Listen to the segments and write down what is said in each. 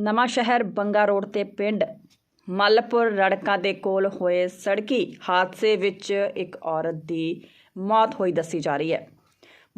ਨਵਾਂ ਸ਼ਹਿਰ ਬੰਗਾ ਰੋਡ ਤੇ ਪਿੰਡ ਮੱਲਪੁਰ ਰੜਕਾਂ ਦੇ ਕੋਲ ਹੋਏ ਸੜਕੀ ਹਾਦਸੇ ਵਿੱਚ ਇੱਕ ਔਰਤ ਦੀ ਮੌਤ ਹੋਈ ਦੱਸੀ ਜਾ ਰਹੀ ਹੈ।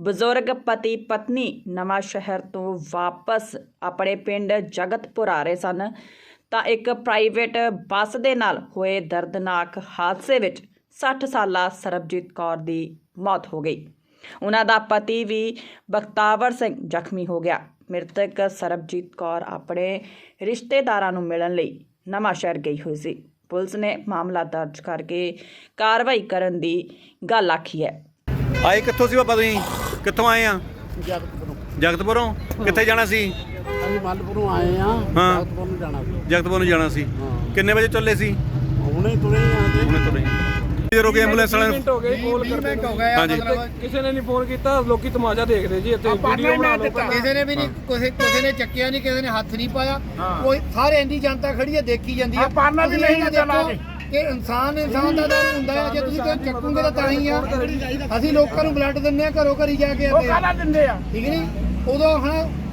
ਬਜ਼ੁਰਗ ਪਤੀ ਪਤਨੀ ਨਵਾਂ ਸ਼ਹਿਰ ਤੋਂ ਵਾਪਸ ਆਪਣੇ ਪਿੰਡ ਜਗਤਪੁਰ ਆ ਰਹੇ ਸਨ। ਤਾਂ ਇੱਕ ਪ੍ਰਾਈਵੇਟ ਬੱਸ ਦੇ ਨਾਲ ਹੋਏ ਦਰਦਨਾਕ ਹਾਦਸੇ ਵਿੱਚ 60 ਸਾਲਾ ਸਰਬਜੀਤ ਕੌਰ ਦੀ ਮੌਤ ਹੋ ਗਈ। ਉਹਨਾਂ ਦਾ ਪਤੀ ਵੀ ਬਖਤਾਵਰ ਸਿੰਘ ਜ਼ਖਮੀ ਹੋ ਗਿਆ। ਮ੍ਰਿਤਕ ਸਰਬਜੀਤ ਕੌਰ ਆਪਣੇ ਰਿਸ਼ਤੇਦਾਰਾਂ ਨੂੰ ਮਿਲਣ ਲਈ ਨਵਾਂ ਸ਼ਹਿਰ ਗਈ ਹੋਈ ਸੀ। ਪੁਲਿਸ ਨੇ ਮਾਮਲਾ ਦਰਜ ਕਰਕੇ ਕਾਰਵਾਈ ਕਰਨ ਦੀ ਗੱਲ ਆਖੀ ਹੈ। ਆਏ ਕਿੱਥੋਂ ਸੀ ਬਾਬਾ ਤੁਸੀਂ? ਕਿੱਥੋਂ ਆਏ ਆ? ਜਗਤਪੁਰੋਂ। ਜਗਤਪੁਰੋਂ? ਕਿੱਥੇ ਜਾਣਾ ਸੀ? ਅਸੀਂ ਮੱਲਪੁਰੋਂ ਆਏ ਆ ਹਾਂ। ਜਗਤਪੁਰ ਨੂੰ ਜਾਣਾ ਸੀ। ਜਗਤਪੁਰ ਨੂੰ ਜਾਣਾ ਸੀ। ਹਾਂ। ਕਿੰਨੇ ਵਜੇ ਚੱਲੇ ਸੀ? ਹੁਣੇ ਤੁਰੇ ਆ ਜੀ ਹੁਣੇ ਤੁਰੇ ਜਦੋਂ ਰੋਕੇ ਐਂਬੂਲੈਂਸ ਵਾਲੇ ਮਿੰਟ ਹੋ ਗਏ ਕੋਲ ਕਰਦੇ ਨੂੰ। ਹਾਂਜੀ। ਕਿਸੇ ਨੇ ਨਹੀਂ ਫੋਨ ਕੀਤਾ ਲੋਕੀ ਤਮਾਸ਼ਾ ਦੇਖਦੇ ਜੀ ਇੱਥੇ ਵੀਡੀਓ ਬਣਾ ਲਓ। ਕਿਸੇ ਨੇ ਵੀ ਨਹੀਂ ਕਿਸੇ ਕਿਸੇ ਨੇ ਚੱਕਿਆ ਨਹੀਂ ਕਿਸੇ ਨੇ ਹੱਥ ਨਹੀਂ ਪਾਇਆ। ਕੋਈ ਸਾਰੇ ਇੰਡੀ ਜਨਤਾ ਖੜੀ ਹੈ ਦੇਖੀ ਜਾਂਦੀ ਹੈ। ਪਾਰਨਾ ਵੀ ਨਹੀਂ ਇਹ ਦਿੱਤਾ ਲਾ ਦੇਖੋ ਕਿ ਇਨਸਾਨ ਇਨਸਾਨ ਦਾ ਦਰ ਹੁੰਦਾ ਹੈ ਜੇ ਤੁਸੀਂ ਕੋਈ ਚੱਕੋਗੇ ਤਾਂ ਤਾਂ ਹੀ ਆ। ਅਸੀਂ ਲੋਕਾਂ ਨੂੰ ਬਲੱਡ ਦਿੰਨੇ ਆ ਘਰੋਂ ਘਰੀ ਜਾ ਕੇ ਉਹ। ਕਾਹਦਾ ਦਿੰਦੇ ਆ? ਠੀਕ ਨਹੀਂ ਉਦੋਂ ਹੁਣ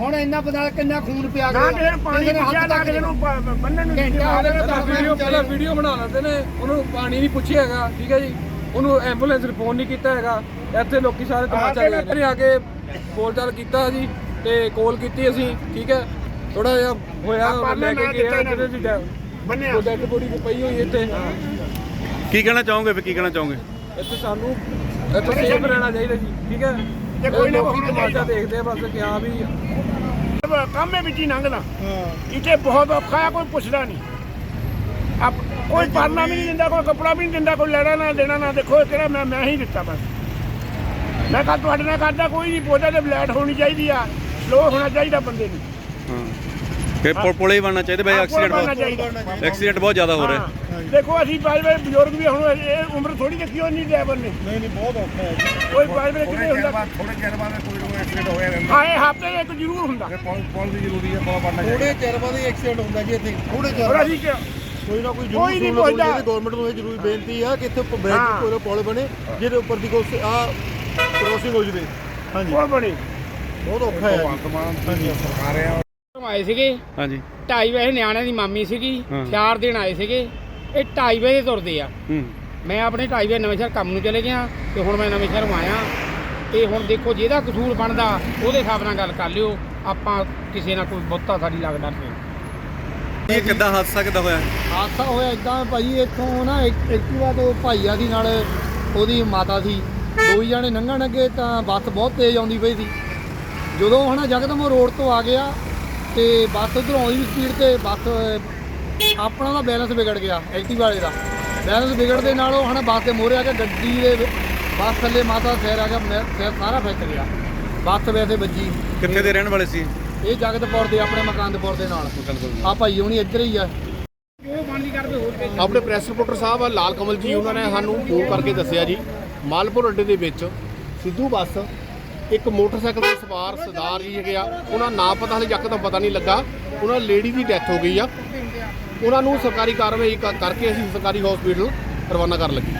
ਹੁਣ ਇੰਨਾ ਪਤਾ ਕਿੰਨਾ ਖੂਨ ਪਿਆ ਨਾ ਕਿਸੇ ਨੂੰ ਪਾਣੀ ਪੁੱਛਿਆ ਨਾ ਕਿਸੇ ਨੂੰ ਪ- ਬੰਨਣ ਨੂੰ ਘੰਟਾ ਹੋ ਗਿਆ ਪਹਿਲਾਂ ਦਸ ਵੀਡੀਓ ਪਹਿਲਾਂ ਚੱਲੇ। ਵੀਡੀਓ ਬਣਾ ਲੈਂਦੇ ਨੇ ਉਹਨੂੰ ਪਾਣੀ ਨਹੀਂ ਪੁੱਛਿਆ ਹੈਗਾ ਠੀਕ ਹੈ ਜੀ? ਉਹਨੂੰ ਐਂਬੂਲੈਂਸ ਨੂੰ ਫੋਨ ਨਹੀਂ ਕੀਤਾ ਹੈਗਾ। ਇੱਥੇ ਲੋਕੀ ਸਾਰੇ ਤਮਾਸ਼ਾ ਦੇਖਦੇ ਨੇ ਆ ਕੇ ਬੋਲ ਚਾਲ ਕੀਤਾ ਜੀ ਤੇ ਕਾਲ ਕੀਤੀ ਅਸੀਂ ਠੀਕ ਹੈ? ਥੋੜਾ ਜਿਹਾ ਹੋਇਆ ਆਪਾਂ ਲੈ ਕੇ ਗਿਆ ਦਿੱਤਾ ਜਿਹਦੇ ਦੀ ਬੰਨਿਆ। ਉਹ ਡੈਡ ਬੋਡੀ ਪਈ ਹੋਈ ਇੱਥੇ। ਕੀ ਕਹਿਣਾ ਚਾਹੋਗੇ ਫਿਰ ਕੀ ਕਹਿਣਾ ਚਾਹੋਗੇ? ਇੱਥੇ ਸਾਨੂੰ ਇੱਥੇ ਸੇਫ ਰਹਿਣਾ ਚਾਹੀਦਾ ਜੀ ਠੀਕ ਹੈ? ਤੇ ਕੋਈ ਨਾ ਕੋਈ ਤਮਾਸ਼ਾ ਦੇਖਦੇ। ਆ ਬਸ ਕਿ ਹਾਂ ਵੀ ਕੰਮ ਹੈ ਵਿੱਚ ਹੀ। ਲੰਘਦਾ ਇੱਥੇ ਬਹੁਤ ਔਖਾ ਹੈ ਕੋਈ ਪੁੱਛਦਾ ਨਹੀਂ। ਆਪ ਕੋਈ ਪਰਨਾ ਵੀ ਨਹੀਂ ਦਿੰਦਾ ਕੋਈ ਕੱਪੜਾ ਵੀ ਨਹੀਂ ਦਿੰਦਾ ਕੋਈ ਲੈਣਾ ਨਾ ਦੇਣਾ ਨਾ ਦੇਖੋ ਇਹ ਕਿਹੜਾ ਮੈਂ ਮੈਂ ਹੀ ਦਿੱਤਾ ਬਸ। ਮੈਂ ਕੱਲ ਤੁਹਾਡੇ ਨਾਲ ਕਰਦਾ ਕੋਈ ਨਹੀਂ ਪੁੱਛਦਾ ਤੇ ਬਲੈਟ ਹੋਣੀ ਚਾਹੀਦੀ ਆ ਸਲੋ ਹੋਣਾ ਚਾਹੀਦਾ ਬੰਦੇ ਨੂੰ। ਹਾਂ। ਕਿ ਪੁਲ- ਪੁਲ ਹੀ ਬਣਨਾ ਚਾਹੀਦਾ ਬਈ ਹਾਂ, ਐਕਸੀਡੈਂਟ ਪੁਲ ਬਣਨਾ ਬਹੁਤ ਚਾਹੀਦਾ। ਐਕਸੀਡੈਂਟ ਬਹੁਤ ਜ਼ਿਆਦਾ ਹੋ ਰਿਹਾ ਹਾਂ। ਦੇਖੋ ਅਸੀਂ ਬਾਜ ਬਾਜ ਬਜ਼ੁਰਗ ਵੀ ਹੁਣ ਇਹ ਉਮਰ ਥੋੜੀ ਦੇਖੀ ਹੋਣੀ ਡਰਾਈਵਰ ਨੇ ਨਹੀਂ ਨਹੀਂ ਬਹੁਤ ਔਖਾ ਹੈ ਜੀ ਕੋਈ ਬਾਜ ਬਾਜ ਕਿਤੇ ਹੁੰਦਾ ਥੋੜੇ ਚਿਰ ਬਾਅਦ ਕੋਈ ਨਾ ਕੋਈ ਐਕਸੀਡੈਂਟ ਹੋਇਆ ਰਹਿੰਦਾ ਹਾਂ ਇਹ ਹਫ਼ਤੇ ਇੱਕ ਜ਼ਰੂਰ ਹੁੰਦਾ ਪੁਲ ਪੁਲ ਦੀ ਜ਼ਰੂਰੀ ਹੈ ਪੁਲ ਬਣਨਾ ਥੋੜੇ ਚਿਰ ਬਾਅਦ ਹੀ ਐਕਸੀਡੈਂਟ ਹੁੰਦਾ ਜੀ ਇੱਥੇ ਥੋੜੇ ਚਿਰ ਔਰ ਬਾਅਦ। ਅਸੀਂ ਕਿ ਕੋਈ ਨਾ ਕੋਈ ਜ਼ਰੂਰ ਕੋਈ ਨਹੀਂ ਸੁਣ ਲਓ, ਪੁੱਛਦਾ। ਜਿਹੜੀ ਗਵਰਨਮੈਂਟ ਨੂੰ ਇਹ ਜ਼ਰੂਰੀ ਬੇਨਤੀ ਆ ਕਿ ਇੱਥੇ ਬ੍ਰਿਜ ਹਾਂ। ਕੋਈ ਨਾ ਪੁਲ ਬਣੇ ਜਿਹਦੇ ਉੱਪਰ ਦੀ ਕੋਈ ਆ ਕ੍ਰੋਸਿੰਗ ਹੋ ਜਵੇ ਹਾਂਜੀ ਕੋਲ ਬਣੀ ਬਹੁਤ ਔਖਾ ਹੈ ਜੀ। ਵਰਤਮਾਨ ਸਰਕਾਰ ਆ ਆਏ ਸੀਗੇ। ਹਾਂਜੀ। 2:30 ਵਜੇ ਨਿਆਣਿਆਂ ਦੀ ਮਾਮੀ ਸੀਗੀ। ਹਾਂ। ਚਾਰ ਦਿਨ ਆਏ ਸੀਗੇ। ਇਹ 2:30 ਵਜੇ ਤੁਰਦੇ ਆ। ਹੂੰ। ਮੈਂ ਆਪਣੇ 2:30 ਵਜੇ ਨਵੇਂ ਸ਼ਹਿਰ ਕੰਮ ਨੂੰ ਚਲੇ ਗਿਆ ਤੇ ਹੁਣ ਮੈਂ ਨਵੇਂ ਸ਼ਹਿਰ ਆਇਆ। ਤੇ ਹੁਣ ਦੇਖੋ ਜਿਹਦਾ ਕਸੂਰ ਬਣਦਾ ਉਹਦੇ ਹਿਸਾਬ ਨਾਲ ਗੱਲ ਕਰ ਲਿਓ। ਆਪਾਂ ਕਿਸੇ ਨਾਲ ਕੋਈ ਬਹੁਤਾ ਸਾਡੀ ਲੱਗਦਾ ਨਹੀਂ। ਇਹ ਕਿੱਦਾਂ ਹਾਦਸਾ ਕਿੱਦਾਂ ਹੋਇਆ? ਹਾਦਸਾ ਹੋਇਆ ਇਦਾਂ ਭਾਈ ਇੱਥੋਂ ਨਾ ਇੱਕ- ਐਕਟਿਵਾ ਤੋਂ ਭਾਈਆ ਦੀ ਨਾਲ ਉਹਦੀ ਮਾਤਾ ਸੀ। ਦੋ ਹੀ ਜਾਣੇ ਲੰਘਣ ਲੱਗੇ ਤਾਂ ਬੱਸ ਬਹੁਤ ਤੇਜ਼ ਆਉਂਦੀ ਪਈ ਸੀ। ਜਦੋਂ ਹੁਣ ਜਗਦਮ ਰੋਡ ਤੋਂ ਆ ਗਿਆ ਤੇ ਬੱਸ ਉਧਰੋਂ ਆਉਂਦੀ ਵੀ ਸਪੀਡ ਤੇ ਬੱਸ ਆਪਣਾ ਦਾ ਬੈਲੈਂਸ ਵਿਗੜ ਗਿਆ ਐਕਟਿਵਾ ਵਾਲੇ ਦਾ। ਬੈਲੈਂਸ ਵਿਗੜਦੇ ਨਾਲ ਉਹ ਹੁਣ ਬੱਸ ਦੇ ਮੋਹਰੇ ਆ ਕੇ ਗੱਡੀ ਦੇ ਬੱਸ ਥੱਲੇ ਮਾਤਾ ਸਿਰ ਆ ਗਿਆ ਮੈਂ- ਸਿਰ ਸਾਰਾ ਫਿੱਟ ਗਿਆ। ਬੱਸ ਵੈਸੇ ਵੱਜੀ। ਕਿੱਥੇ ਦੇ ਰਹਿਣ ਵਾਲੇ ਸੀ? ਇਹ ਜਗਤਪੁਰ ਦੇ ਆਪਣੇ ਮਕਾਨਦਪੁਰ ਦੇ ਨਾਲ। ਆ ਭਾਈ ਹੁਣੀ ਇੱਧਰ ਹੀ ਆ। ਆਪਣੇ ਪ੍ਰੈਸ ਰਿਪੋਰਟਰ ਸਾਹਿਬ ਆ ਲਾਲ ਕਮਲ ਜੀ ਉਹਨਾਂ ਨੇ ਸਾਨੂੰ ਫੋਨ ਕਰਕੇ ਦੱਸਿਆ ਜੀ ਮਾਲਪੁਰ ਅੱਡੇ ਦੇ ਵਿੱਚ ਸਿੱਧੂ ਬੱਸ ਇੱਕ ਮੋਟਰਸਾਈਕਲ ਤੇ ਸਵਾਰ ਸਰਦਾਰ ਜੀ ਹੈਗੇ ਆ, ਉਹਨਾਂ ਨਾਂ ਪਤਾ ਹਲੇ ਜੱਕ ਤਾਂ ਪਤਾ ਨਹੀਂ ਲੱਗਾ। ਉਹਨਾਂ ਲੇਡੀ ਦੀ ਡੈਥ ਹੋ ਗਈ ਆ। ਉਹਨਾਂ ਨੂੰ ਸਰਕਾਰੀ ਕਾਰਵਾਈ ਕ- ਕਰਕੇ ਅਸੀਂ ਸਰਕਾਰੀ ਹਸਪੀਟਲ ਰਵਾਨਾ ਕਰਨ ਲੱਗੇ।